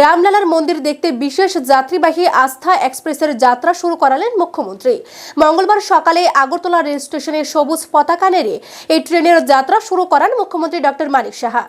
রামলালার মন্দির দেখতে বিশেষ যাত্রীবাহী আস্থা এক্সপ্রেসের যাত্রা শুরু করালেন মুখ্যমন্ত্রী। মঙ্গলবার সকালে আগরতলা রেল স্টেশনে সবুজ পতাকা নেড়ে এই ট্রেনের যাত্রা শুরু করান মুখ্যমন্ত্রী ডক্টর মানিক সাহা।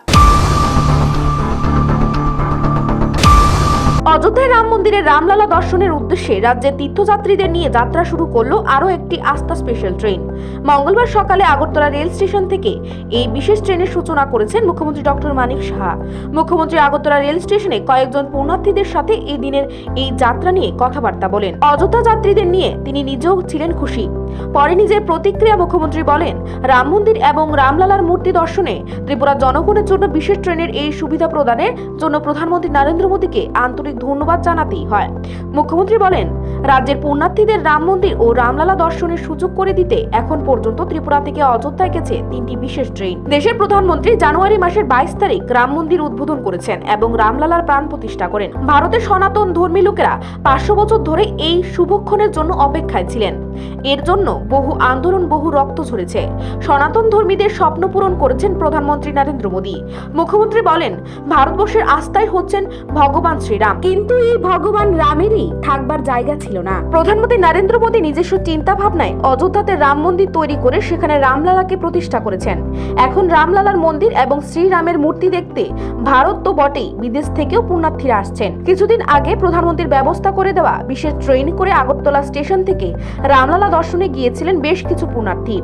অযোধ্যায় রাম মন্দিরের রামলালা দর্শনের উদ্দেশ্যে রাজ্যের তীর্থযাত্রীদের নিয়ে যাত্রা শুরু করল আরও একটি আস্থা স্পেশাল ট্রেন মঙ্গলবার সকালে আগরতলা রেল স্টেশন থেকে এই বিশেষ ট্রেনের সূচনা করেছেন মুখ্যমন্ত্রী ডক্টর মানিক সাহা। মুখ্যমন্ত্রী আগরতলা রেল স্টেশনে কয়েকজন পুণ্যার্থীদের সাথে এই দিনের এই যাত্রা নিয়ে কথাবার্তা বলেন। অযোধ্যা যাত্রীদের নিয়ে তিনি নিজেও ছিলেন খুশি। পরে নিজের প্রতিক্রিয়া মুখ্যমন্ত্রী বলেন, রাম মন্দির এবং রামলালার মূর্তি দর্শনে ত্রিপুরা জনগণের জন্য বিশেষ ট্রেনের এই সুবিধা প্রদানের জন্য প্রধানমন্ত্রী নরেন্দ্র মোদীকে আন্তরিক ধন্যবাদ জানাতেই হয়। মুখ্যমন্ত্রী বলেন, রাজ্যের পুণ্যার্থীদের রাম মন্দির ও রামলালা দর্শনের সুযোগ করে দিতে এখন পর্যন্ত ত্রিপুরা থেকে অযোধ্যায় গেছে তিনটি বিশেষ ট্রেন। দেশের প্রধানমন্ত্রী জানুয়ারি মাসের বাইশ তারিখ রাম মন্দির উদ্বোধন করেছেন এবং রামলালার প্রাণ প্রতিষ্ঠা করেন। ভারতের সনাতন ধর্মী লোকেরা পাঁচশো বছর ধরে এই শুভক্ষণের জন্য অপেক্ষায় ছিলেন। এর জন্য বহু আন্দোলন বহু রক্ত ঝরেছে। সনাতন ধর্মীদের স্বপ্ন পূরণ করেছেন প্রধানমন্ত্রী নরেন্দ্র মোদী। মুখ্যমন্ত্রী বলেন ভারতবর্ষের আস্থায় হচ্ছেন ভগবান শ্রীরাম। কিন্তু এই ভগবান রামেরই থাকবার জায়গা ছিল না। প্রধানমন্ত্রী নরেন্দ্র মোদী নিজস্ব চিন্তা ভাবনায় অযোধ্যাতে রাম মন্দির তৈরি করে সেখানে রামলালাকে প্রতিষ্ঠা করেছেন। এখন রামলালার মন্দির এবং শ্রীরামের মূর্তি দেখতে ভারত তো বটেই, বিদেশ থেকেও পুণ্যার্থীরা আসছেন। কিছুদিন আগে প্রধানমন্ত্রীর ব্যবস্থা করে দেওয়া বিশেষ ট্রেন করে আগরতলা স্টেশন থেকে রামলালা দর্শনে গিয়েছিলেন বেশ কিছু পুণ্যার্থী।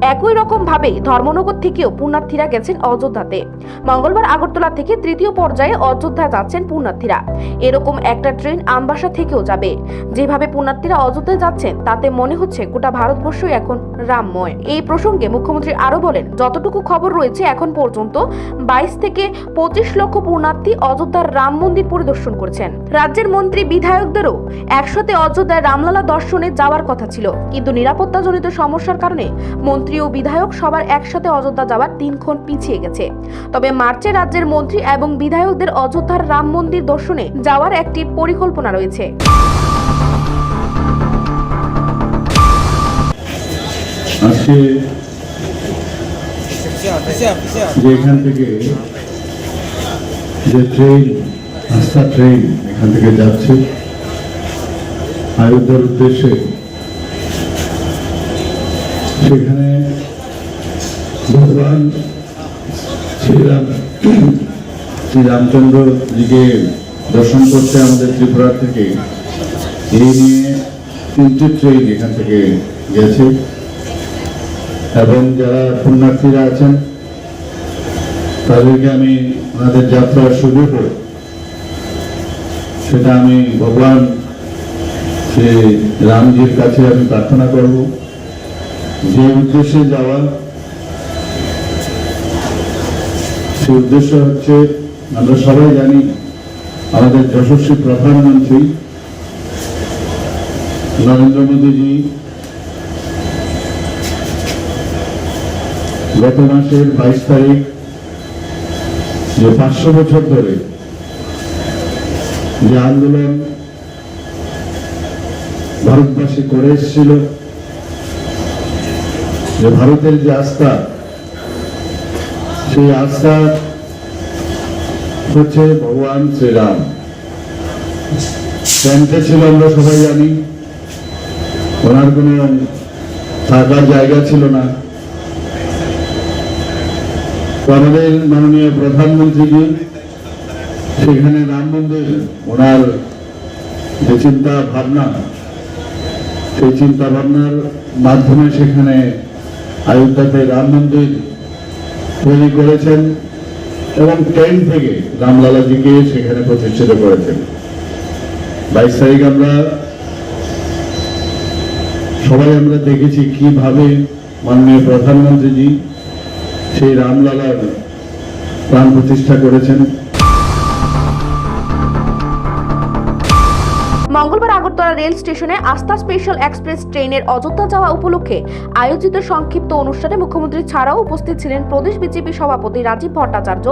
একই রকম ভাবে ধর্মনগর থেকেও পুণ্যার্থীরা গেছেন অযোধ্যাতে। মঙ্গলবার আগরতলা থেকে তৃতীয় পর্যায়ে অযোধ্যা যাচ্ছেন পুণ্যার্থীরা। এরকম একটা ট্রেন আমবাসা থেকেও যাবে। যেভাবে পুণ্যার্থীরা অযোধ্যায় যাচ্ছেন, তাতে মনে হচ্ছে গোটা ভারতবর্ষই এখন রামময়। এই প্রসঙ্গে মুখ্যমন্ত্রী আরও বলেন, যতটুকু খবর রয়েছে এখন পর্যন্ত, বাইশ থেকে পঁচিশ লক্ষ পুণ্যার্থী অযোধ্যার রাম মন্দির পরিদর্শন করেছেন। রাজ্যের মন্ত্রী, বিধায়কদেরও একসাথে অযোধ্যায় রামলালা দর্শনে যাওয়ার কথা ছিল। কিন্তু নিরাপত্তাজনিত সমস্যার কারণে মন্ত্রী ও বিধায়ক সবার একসাথে অযোধ্যা যাওয়ার দিনক্ষণ পিছিয়ে গেছে। তবে মার্চে রাজ্যের মন্ত্রী এবং বিধায়কদের অযোধ্যার রাম মন্দির দর্শনে যাওয়ার একটি পরিকল্পনা রয়েছে। যে এখান থেকে যে ট্রেন আস্থা ট্রেন এখান থেকে যাচ্ছে, আয়োধ্যার উদ্দেশ্যে সেখানে ভগবান শ্রীরাম, শ্রীরামচন্দ্র জিকে দর্শন করতে আমাদের ত্রিপুরা থেকে এই নিয়ে তিনটি ট্রেন এখান থেকে গেছে। এবং যারা পুণ্যার্থীরা আছেন, তাদেরকে আমি ওনাদের যাত্রার সুযোগ সেটা আমি ভগবান শ্রী রামজির কাছে আমি প্রার্থনা করব। যে উদ্দেশ্যে যাওয়া সে উদ্দেশ্য হচ্ছে, আমরা সবাই জানি, আমাদের যশস্বী প্রধানমন্ত্রী নরেন্দ্র মোদীজি গত মাসের বাইশ তারিখ, যে পাঁচশো বছর ধরে যে আন্দোলন ভারতবাসী করে এসেছিল যে ভারতের যে আস্থা, সেই আস্থা হচ্ছে ভগবান শ্রীরাম। ক্যাম্পে ছিল আমরা সবাই জানি, ওনার কোনো থাকার জায়গা ছিল না। আমাদের মাননীয় প্রধানমন্ত্রীজি, সেখানে রাম মন্দির, ওনার যে চিন্তা ভাবনা, সেই চিন্তা ভাবনার মাধ্যমে সেখানে অযোধ্যাতে রাম মন্দির তৈরি করেছেন এবং ট্রেন থেকে রামলালাজিকে সেখানে প্রতিষ্ঠিত করেছেন। বাইশ তারিখ আমরা, সবাই আমরা দেখেছি কীভাবে মাননীয় প্রধানমন্ত্রীজি সেই রামলালার প্রাণ প্রতিষ্ঠা করেছেন। মঙ্গলবার আগরতলা রেল স্টেশনে আস্থা স্পেশাল এক্সপ্রেস ট্রেনের অযোধ্যা যাওয়া উপলক্ষে আয়োজিত সংক্ষিপ্ত অনুষ্ঠানে মুখ্যমন্ত্রী ছাড়াও উপস্থিত ছিলেন প্রদেশ বিজেপি সভাপতি রাজীব ভট্টাচার্য,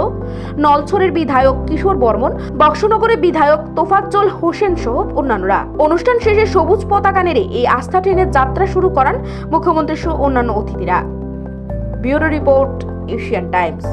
নলছড়ের বিধায়ক কিশোর বর্মন, বক্সনগরের বিধায়ক তোফাজ্জল হোসেন সহ অন্যান্যরা। অনুষ্ঠান শেষে সবুজ পতাকা নেড়ে এই আস্থা ট্রেনের যাত্রা শুরু করান মুখ্যমন্ত্রী সহ অন্যান্য অতিথিরা। Bureau report, Asian Times.